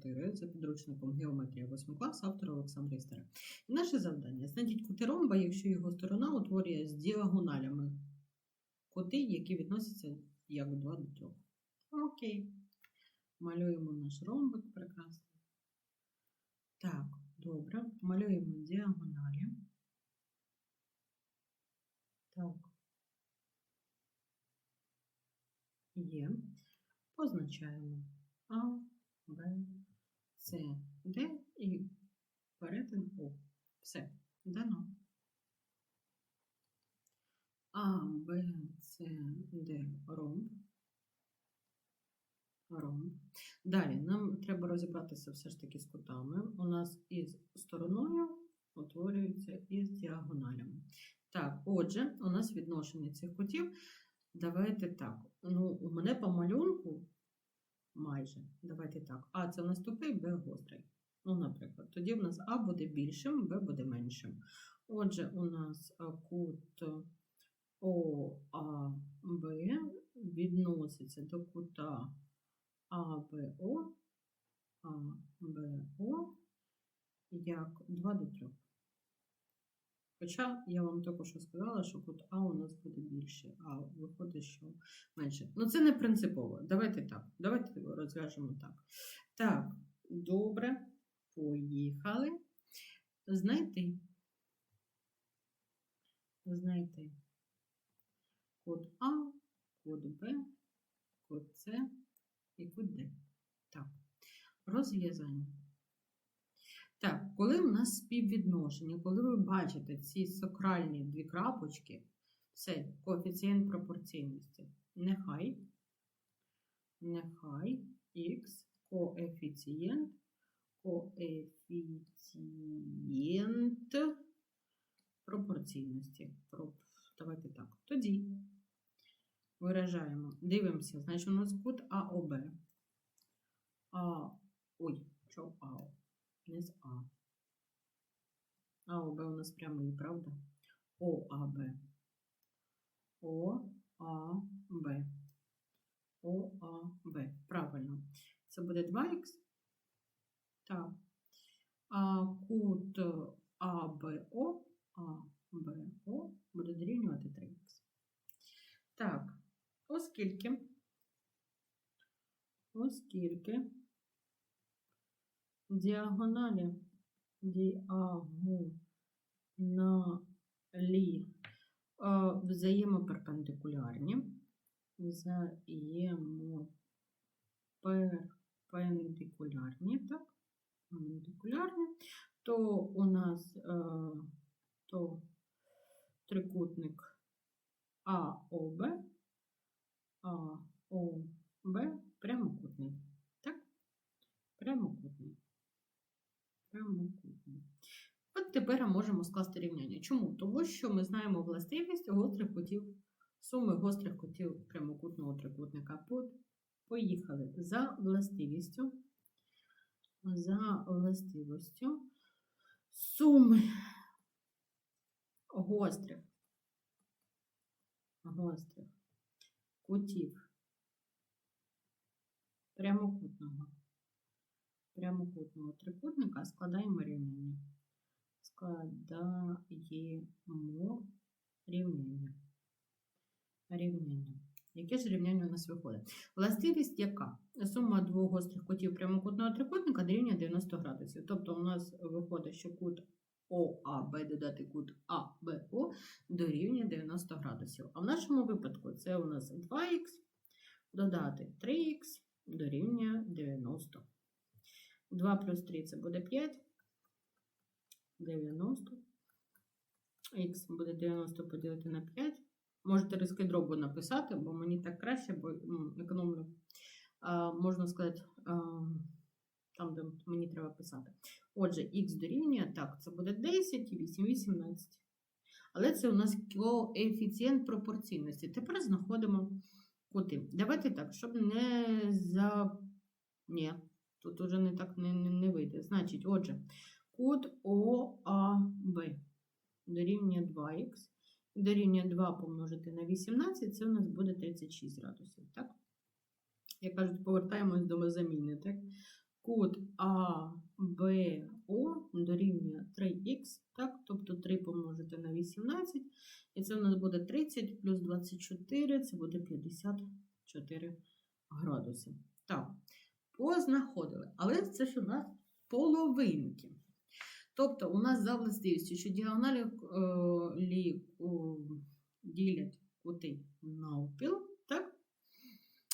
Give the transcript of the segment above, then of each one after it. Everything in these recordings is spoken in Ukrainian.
4 за підручником Геометрія 8 клас автора Олександра Істера. Наше завдання знайдіть кути ромба, якщо його сторона утворює з діагоналями кути, які відносяться як 2 до 3. Окей. Малюємо наш ромбик прекрасно. Так, добре. Малюємо діагоналі. Так. Є. Позначаємо А, Б, С, Д і перетин О. Все, дано. А, Б, С, Д, ромб. Ромб. Далі нам треба розібратися все ж таки з кутами. У нас із стороною утворюється із діагоналями. Так, отже, у нас відношення цих кутів. Давайте так. Ну, у мене по малюнку майже. Давайте так. А це у нас тупий, Б гострий. Ну, наприклад, тоді в нас А буде більшим, Б буде меншим. Отже, у нас кут ОАБ відноситься до кута АБО, АБО як 2 до 3. Хоча я вам що сказала, що кут А у нас буде більше, а виходить, що менше. Ну, це не принципово. Давайте так. Давайте розв'яжемо так. Так, добре, поїхали. Знайти. Знайти код А, код Б, код С і код Д. Так, розв'язання. Коли у нас співвідношення, коли ви бачите ці сакральні дві крапочки, це коефіцієнт пропорційності. Нехай, нехай х коефіцієнт, коефіцієнт пропорційності. Давайте так. Тоді виражаємо, дивимося, значить у нас кут АОБ. А, ой, що АО? Не з А. АОБ у нас прямий, правда? ОАБ. ОАБ. ОАБ. Правильно. Це буде 2х. Так. А кут АБО, АБО буде дорівнювати 3х. Так, оскільки, оскільки діагоналі діагоналі е, взаємоперпендикулярні, взаємоперпендикулярні, так, перпендикулярні, то у нас е, то трикутник АОБ, АОБ прямокутний. Так? Прямокутний. Прямокутний. Тепер можемо скласти рівняння. Чому? Тому що ми знаємо властивість гострих кутів, суми гострих кутів прямокутного трикутника. Поїхали за властивістю. За властивістю суми гострих, гострих кутів прямокутного прямокутного трикутника складаємо рівняння. Складаємо рівняння. Рівняння. Яке ж рівняння у нас виходить? Властивість яка? Сума двох гострих кутів прямокутного трикутника дорівнює 90 градусів. Тобто у нас виходить, що кут ОАБ додати кут АБО дорівнює 90 градусів. А в нашому випадку це у нас 2х додати 3х дорівнює 90. 2 плюс 3 це буде 5. 90. Х буде 90 поділити на 5. Можете різки дробу написати, бо мені так краще, бо ну, економлю. А, можна сказати, а, там, де мені треба писати. Отже, х дорівнює, так, це буде 10 і 8, 18. Але це у нас коефіцієнт пропорційності. Тепер знаходимо кути. Давайте так, щоб не за. Ні, тут уже не так не, не, не вийде. Значить, отже, кут ОАБ дорівнює 2х. Дорівнює 2 помножити на 18, це у нас буде 36 градусів. Так? Як кажуть, повертаємось до заміни. Так? кут А, Б, О дорівнює 3х, так? Тобто 3 помножити на 18, і це у нас буде 30 плюс 24, це буде 54 градуси. Так, познаходили. Але це ж у нас половинки. Тобто у нас за властивістю, що діагоналі е, лі, о, ділять кути навпіл, так?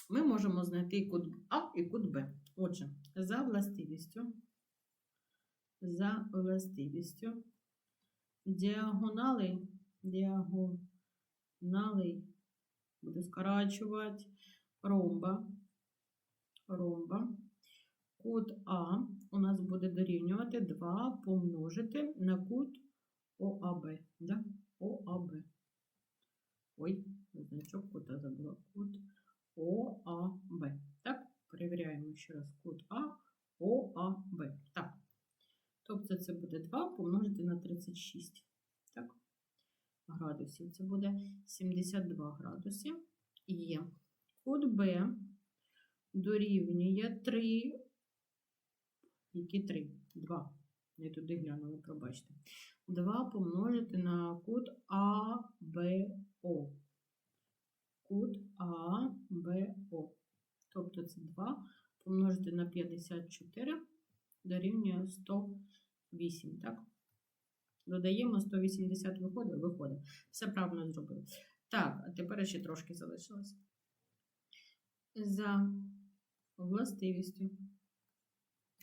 Ми можемо знайти кут А і кут Б. Отже, за властивістю, за властивістю діагонали, діагонали, буду скорачувати, ромба, ромба, кут А у нас буде дорівнювати 2 помножити на кут ОАБ. Да? ОАБ. Ой, значок кута забула. Кут ОАБ. Так, перевіряємо ще раз кут А, ОАБ. Так. Тобто це буде 2 помножити на 36. Так, градусів. Це буде 72 градуси. І кут Б дорівнює 3. Які 3? 2. Я туди глянула, пробачте. 2 помножити на кут АБО. Кут АБО. Тобто це 2 помножити на 54 дорівнює 108, так? Додаємо 180 виходить, виходить. Все правильно зробили. Так, а тепер ще трошки залишилось. За властивістю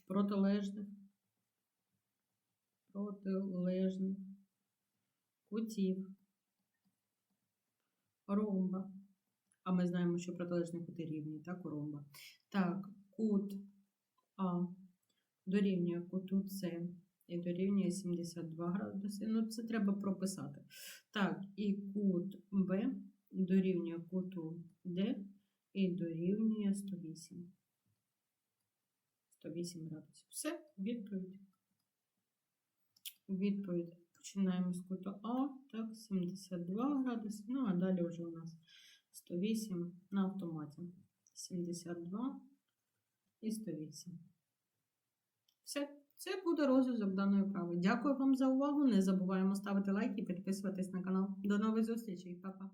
протилежних, протилежних кутів ромба. А ми знаємо, що протилежні кути рівні, так, у ромба. Так, кут А дорівнює куту С і дорівнює 72 градуси. Ну, це треба прописати. Так, і кут Б дорівнює куту Д і дорівнює 108. 108 градусів. Все, відповідь. Відповідь. Починаємо з куту А, так, 72 градуси. Ну, а далі вже у нас 108 на автоматі. 72 і 108. Все, це буде розв'язок даної вправи. Дякую вам за увагу. Не забуваємо ставити лайк і підписуватись на канал. До нових зустрічей, Па-па!